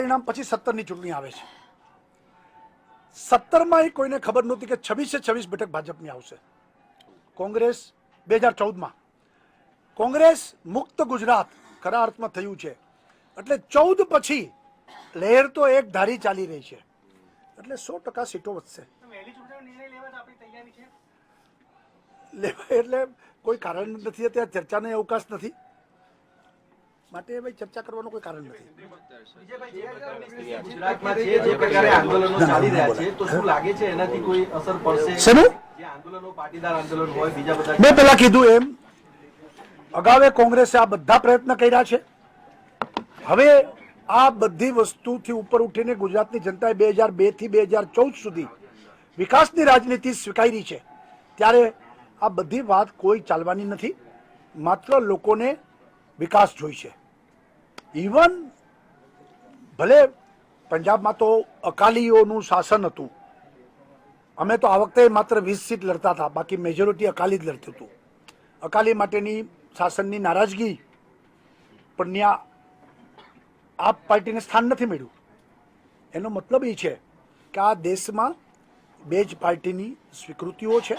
પરિણામ પછી સત્તરની ચૂંટણી આવે છે. સત્તરમાં કોઈને ખબર નહોતી કે છવ્વીસે છવ્વીસ બેઠક ભાજપની આવશે. કોંગ્રેસ બે હજાર ચૌદમાં. કોંગ્રેસ મુક્ત ગુજરાત ખરા અર્થમાં થયું છે. એટલે ચૌદ પછી લહેર તો એક ધારી ચાલી રહી છે. એટલે સો ટકા સીટો વધશે. એટલે કોઈ કારણ નથી, અત્યારે ચર્ચાનો અવકાશ નથી. માટે ભાઈ ચર્ચા કરવાનું કોઈ કારણ નથી. ગુજરાતમાં જે જે પ્રકારે આંદોલનો ચાલી રહ્યા છે તો શું લાગે છે એનાથી કોઈ અસર પડશે? શેનું? જે આંદોલનો પાટીદાર આંદોલન હોય બીજા બધા મેં પેલા કીધું એમ અગાઉ કોંગ્રેસે આ બધા પ્રયત્ન કર્યા છે. હવે આ બધી વસ્તુથી ઉપર ઉઠીને ગુજરાતની જનતાએ બે હજાર બેથી બે હજાર ચૌદ સુધી વિકાસની રાજનીતિ સ્વીકારી છે. ત્યારે આ બધી વાત કોઈ ચાલવાની નથી. માત્ર લોકોને વિકાસ જોઈશે ઇવન ભલે પંજાબમાં તો અકાલીઓનું શાસન હતું. અમે તો આ વખતે માત્ર વીસ સીટ લડતા હતા, બાકી મેજોરિટી અકાલી જ લડતું હતું. અકાલી માટેની શાસનની નારાજગી પણ ત્યાં આપ પાર્ટીને સ્થાન નથી મળ્યું. એનો મતલબ એ છે કે આ દેશમાં બે જ પાર્ટીની સ્વીકૃતિઓ છે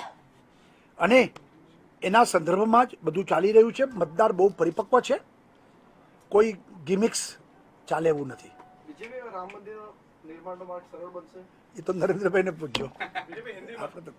અને એના સંદર્ભમાં જ બધું ચાલી રહ્યું છે. મતદાર બહુ પરિપક્વ છે. કોઈ ગિમિક્સ ચાલે એવું નથી. રામ મંદિર નિર્માણનો માર્ગ સરળ બનશે? એ તો નરેન્દ્રભાઈને પૂછજો. આપણે તો